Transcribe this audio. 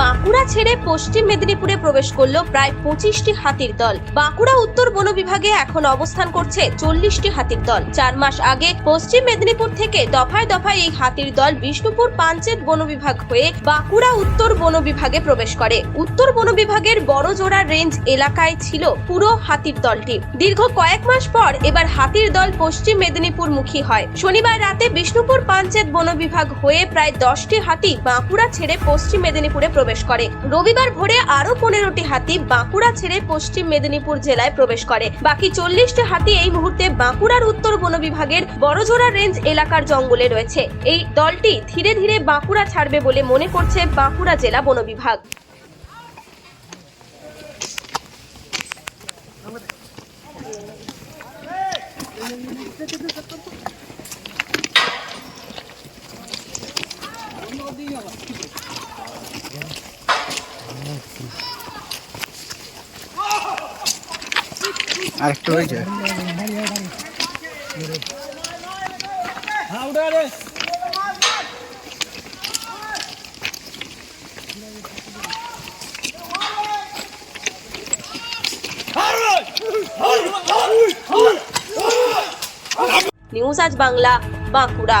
বাঁকুড়া ছেড়ে পশ্চিম মেদিনীপুরে প্রবেশ করল প্রায় পঁচিশটি হাতির দল। বাঁকুড়া উত্তর বন বিভাগে এখন অবস্থান করছে চল্লিশটি হাতির দল। চার মাস আগে পশ্চিম মেদিনীপুর থেকে দফায় দফায় এই হাতির দল বিষ্ণুপুর পাঞ্চেত বন বিভাগ হয়ে বাঁকুড়া উত্তর বন বিভাগে প্রবেশ করে। উত্তর বন বিভাগের বড়জোড়া রেঞ্জ এলাকায় ছিল পুরো হাতির দলটি। দীর্ঘ কয়েক মাস পর এবার হাতির দল পশ্চিম মেদিনীপুর মুখী হয়। শনিবার রাতে বিষ্ণুপুর পাঞ্চেত বন বিভাগ হয়ে প্রায় দশটি হাতি বাঁকুড়া ছেড়ে পশ্চিম মেদিনীপুরে প্রবেশ করে। রবিবার ভোরে আরও পনেরোটি হাতি বাঁকুড়া ছেড়ে পশ্চিম মেদিনীপুর জেলায় প্রবেশ করে। বাকি চল্লিশটি হাতি এই মুহূর্তে বাঁকুড়ার উত্তর বন বিভাগের বড়জোড়া রেঞ্জ এলাকার জঙ্গলে রয়েছে। এই দলটি ধীরে ধীরে বাঁকুড়া ছাড়বে বলে মনে করছে বাঁকুড়া জেলা বন বিভাগ। আরেকটা হয়েছে নিউজ আজ বাংলা বাঁকুড়া।